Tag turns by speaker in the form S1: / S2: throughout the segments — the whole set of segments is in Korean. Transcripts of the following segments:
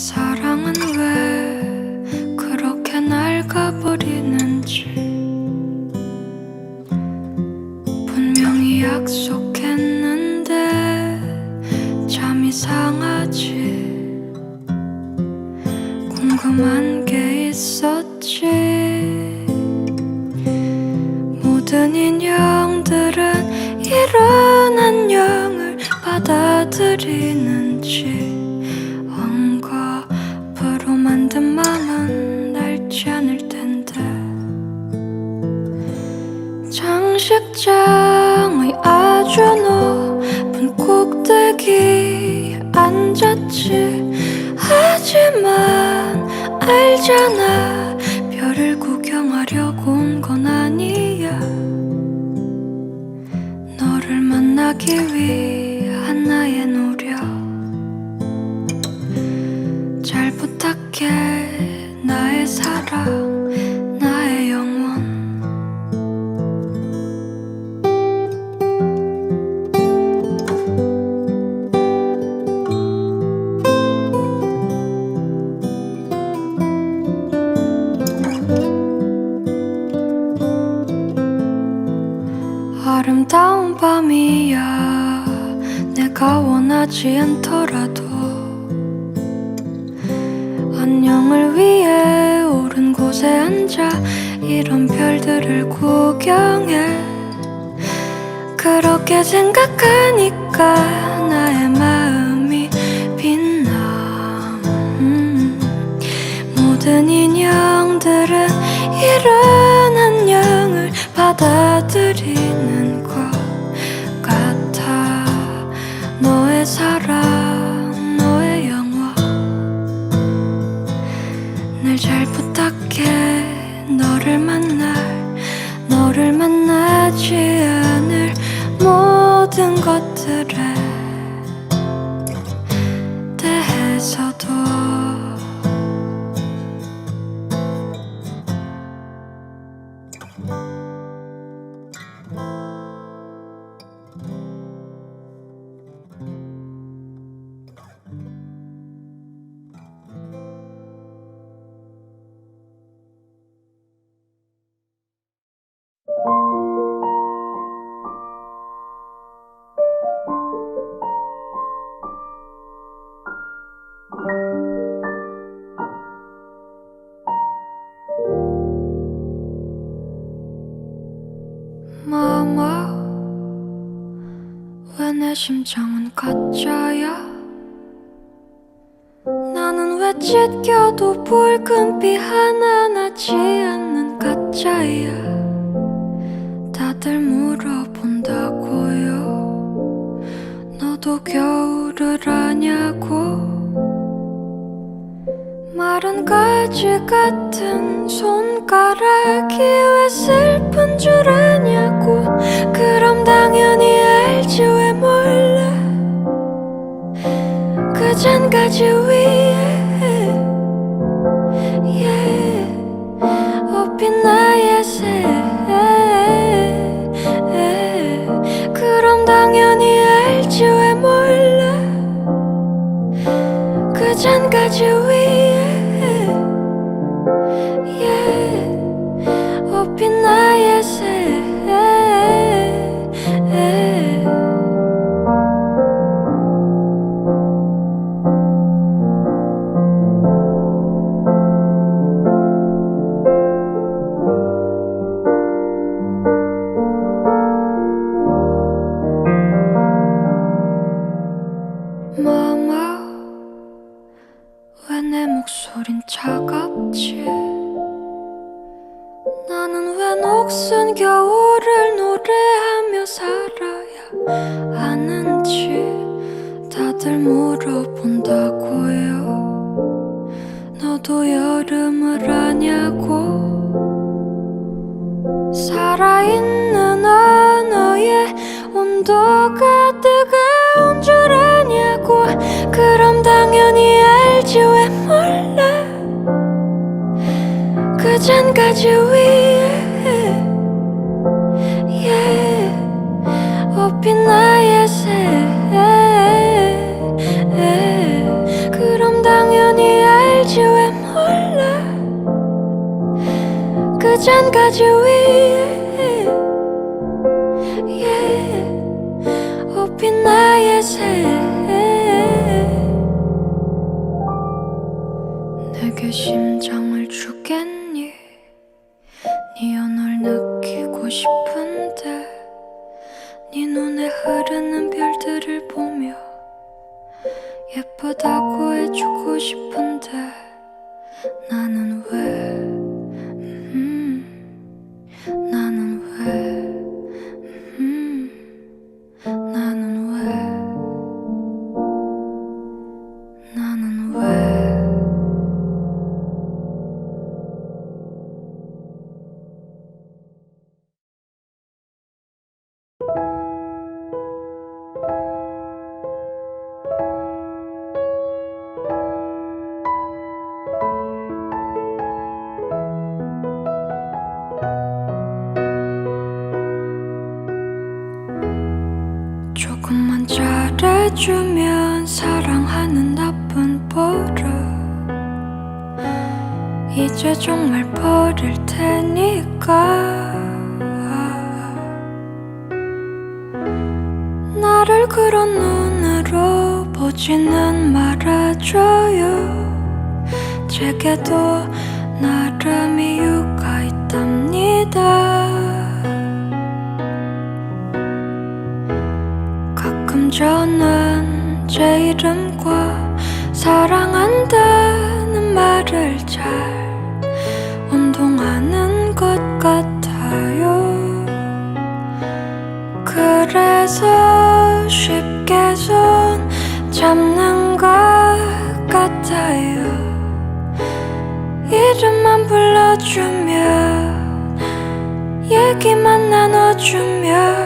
S1: 사랑은 알잖아. 별을 구경하려고 온 건 아니야. 너를 만나기 위한 나의 노력. 잘 부탁해 나의 사랑 아름다운 밤이야. 내가 원하지 않더라도 안녕을 위해 옳은 곳에 앉아 이런 별들을 구경해. 그렇게 생각하니까 나의 마음이 빛나. 음. 모든 인형들은 이런 안녕을 받아들이 사랑 너의 영원 늘잘 부탁해. 너를 만날 너를 만나지 않을 모든 것들에 대해서도 심장은 가짜야? 나는 왜 찢겨도 붉은빛 하나 나지 않는 가짜야? 다들 물어본다고요. 너도 겨울을 아냐고? 마른 가지 같은 손가락이 왜 슬픈 줄 아냐고 가지 위에 yeah, 업힌 나의 새 그럼 당연히 알지 왜 몰라. 그 잔가지 잔가지 위에. Yeah, 옷빛 나의 새. 그럼 당연히 알지 왜 몰라? 그 잔가지 위에. 싶은 해주면 사랑하는 나쁜 버릇. 이제 정말 버릴 테니까. 나를 그런 눈으로 보지는 말아줘요. 제게도 나름 이유가 있답니다 저는 제 이름과 사랑한다는 말을 잘 운동하는 것 같아요. 그래서 쉽게 손 잡는 것 같아요. 이름만 불러주면 얘기만 나눠주면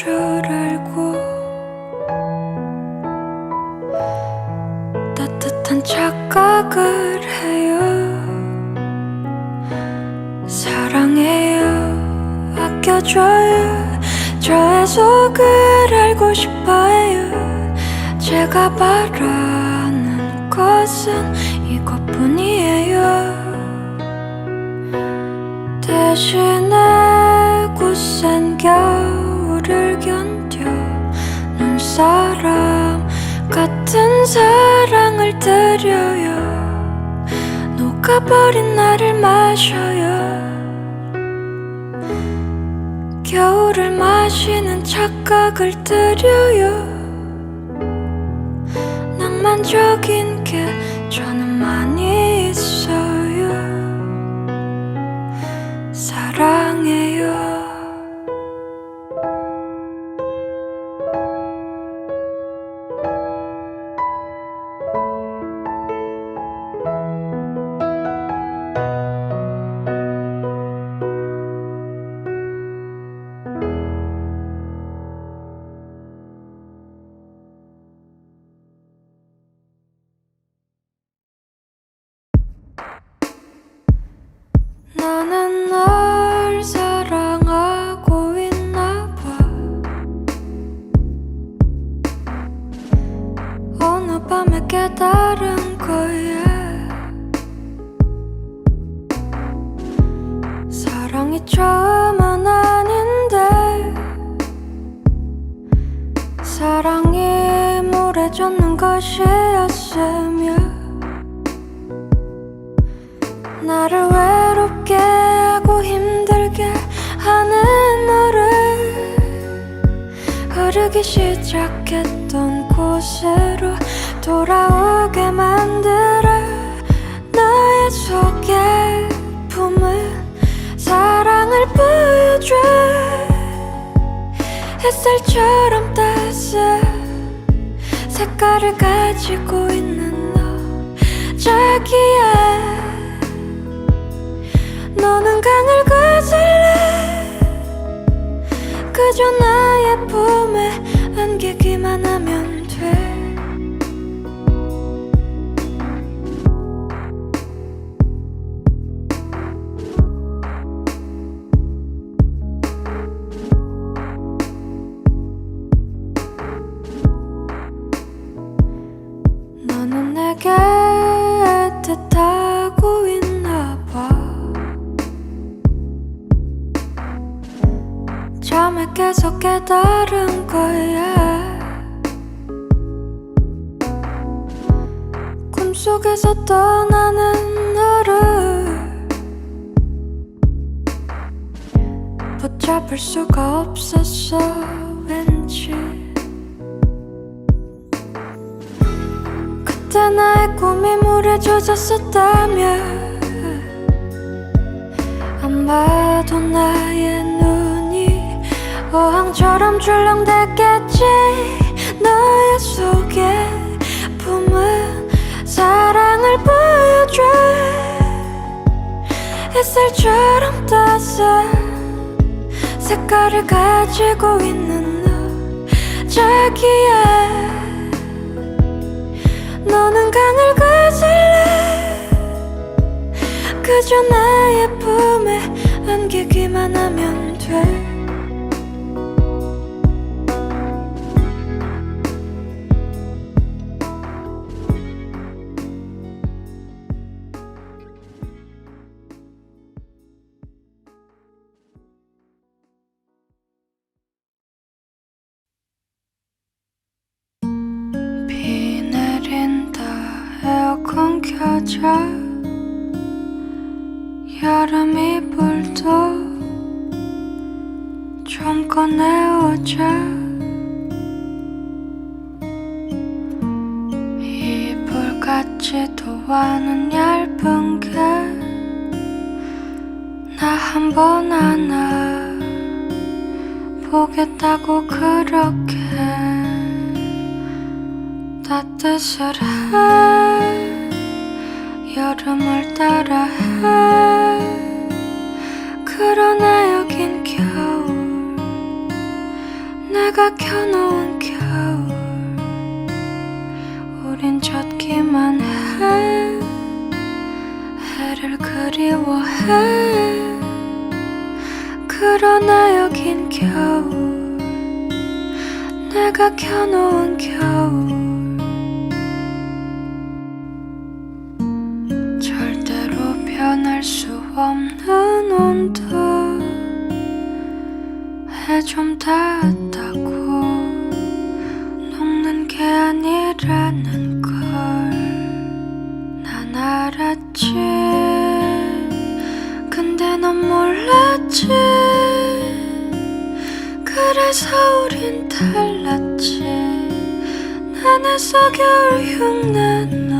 S1: 줄 알고 따뜻한 착각을 해요. 사랑해요. 아껴줘요. 저의 속을 알고 싶어요. 제가 바라는 것은 이것뿐이에요. 대신에 굳센 겨 울을 견뎌. 눈사람 같은 사랑을 드려요. 녹아버린 나를 마셔요. 겨울을 마시는 착각을 드려요. 낭만적인 게 저는 많이 사랑이 처음은 아닌데 사랑이 물에 젖는 것이었으며 나를 외롭게 하고 힘들게 하는 너를 흐르기 시작했던 곳으로 돌아오게 만들어 너의 속에 사랑을 보여줘. 햇살처럼 따스한 색깔을 가지고 있는 너. 자기야 너는 강을 거슬러. 그저 나의 품에 안기기만 하면 잠에 계속 깨달은 거야. 꿈속에서 떠나는 너를 붙잡을 수가 없었어 왠지. 그때 나의 꿈이 물에 젖었었다면 아마도 나의 어항처럼 출렁댔겠지? 너의 속에 품은 사랑을 보여줘. 햇살처럼 따스한 색깔을 가지고 있는 너 자기야. 너는 강을 거슬러 그저 나의 품에 안기기만 하면 돼 에어컨 켜져 여름 이 불도 좀 꺼내오자. 이불 같지도 않은 얇은 게 나 한 번 안아 보겠다고 그렇게 따뜻을 해 여름을 따라해. 그러나 여긴 겨울. 내가 켜놓은 겨울. 우린 젖기만 해. 해를 그리워해. 그러나 여긴 겨울. 내가 켜놓은 겨울 없는 온도 해좀 닿았다고 녹는 게 아니라는 걸 난 알았지 근데 넌 몰랐지 그래서 우린 달랐지 난에서 겨울 흉내 넌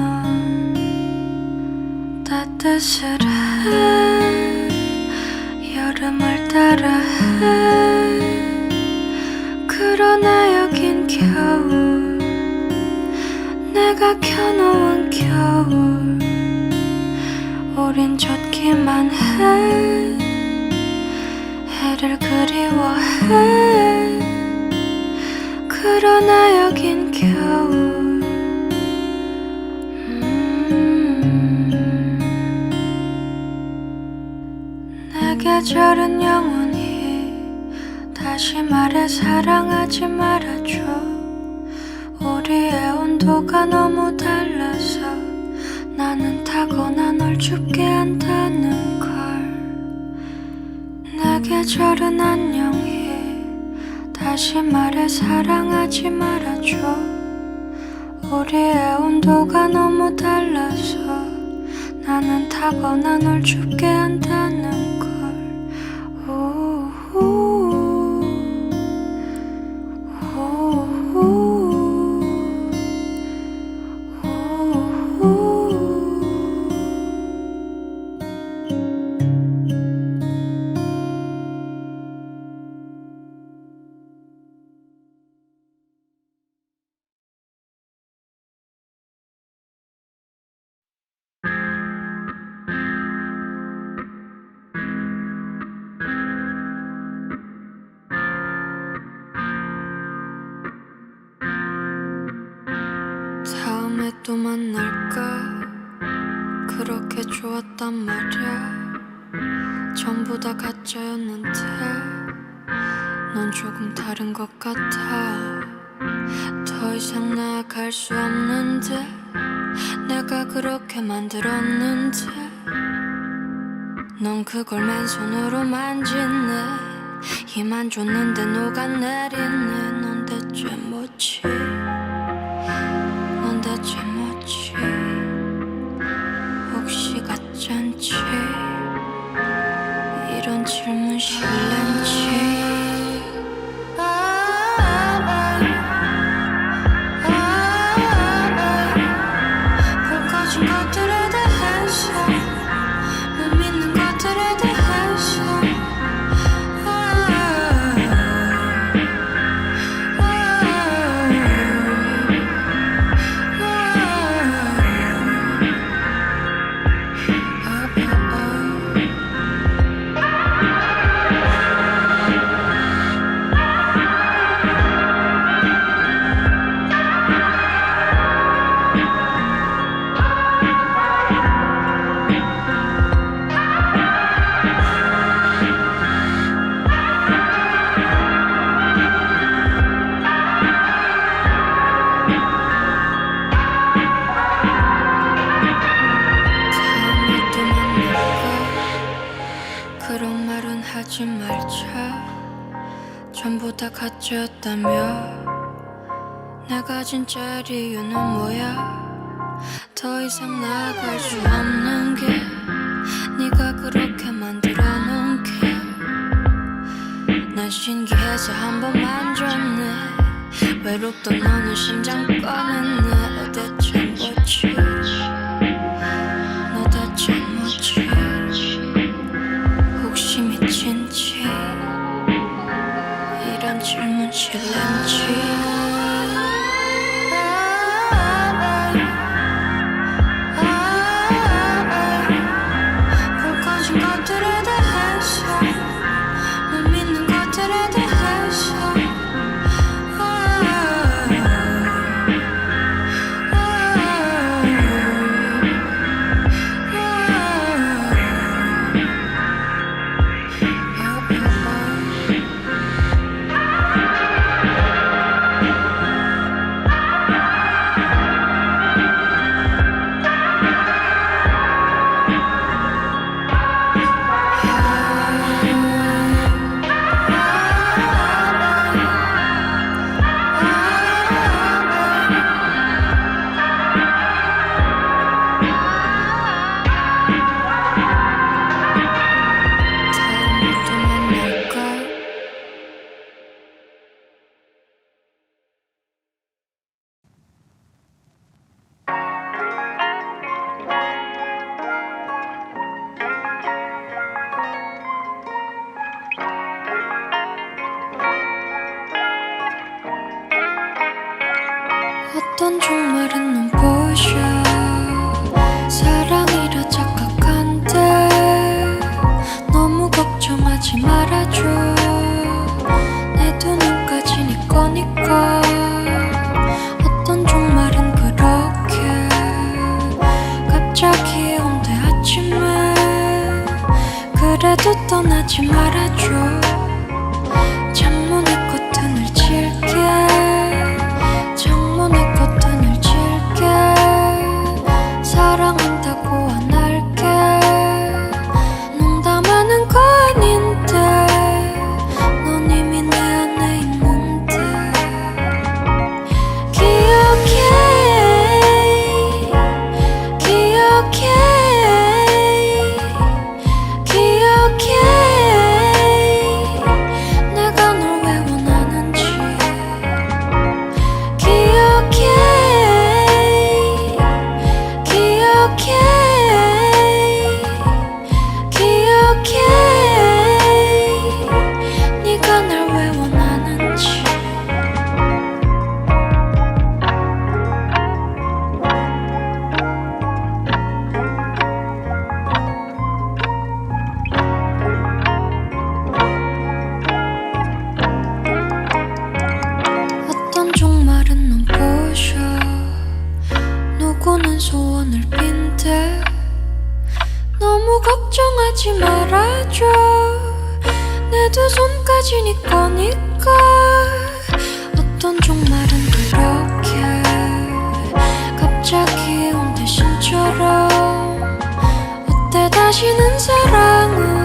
S1: 따뜻을 해 여름을 따라해 그러나 여긴 겨울 내가 켜놓은 겨울. 우린 젖기만 해 해를 그리워해. 그러나 여긴 겨울 계절은 영원히 다시 말해 사랑하지 말아줘. 우리의 온도가 너무 달라서 나는 타거나 널 춥게 한다는 걸. 내 계절은 안녕히 다시 말해 사랑하지 말아줘. 우리의 온도가 너무 달라서 나는 타거나 널 춥게 한다는 만날까? 그렇게 좋았단 말이야. 전부 다 가짜였는데 넌 조금 다른 것 같아. 더 이상 나아갈 수 없는데 내가 그렇게 만들었는데 넌 그걸 맨손으로 만지네. 힘안 줬는데 녹아내리네. 넌 대체 뭐지 이런 질문 실 하지 말자 전부 다 가짜였다며? 내가 진짜 이유는 뭐야? 더 이상 나아갈 수 없는 게 네가 그렇게 만들어 놓은 게난 신기해서 한 번 만졌네. 외롭던 너는 심장 꺼냈네. 대체 越冷清 떠나지 말아줘 소원을 빈대. 너무 걱정하지 말아줘. 내 두 손까지 니 거니까. 어떤 종말은 그렇게 갑자기 온 대신처럼. 어때 다시는 사랑을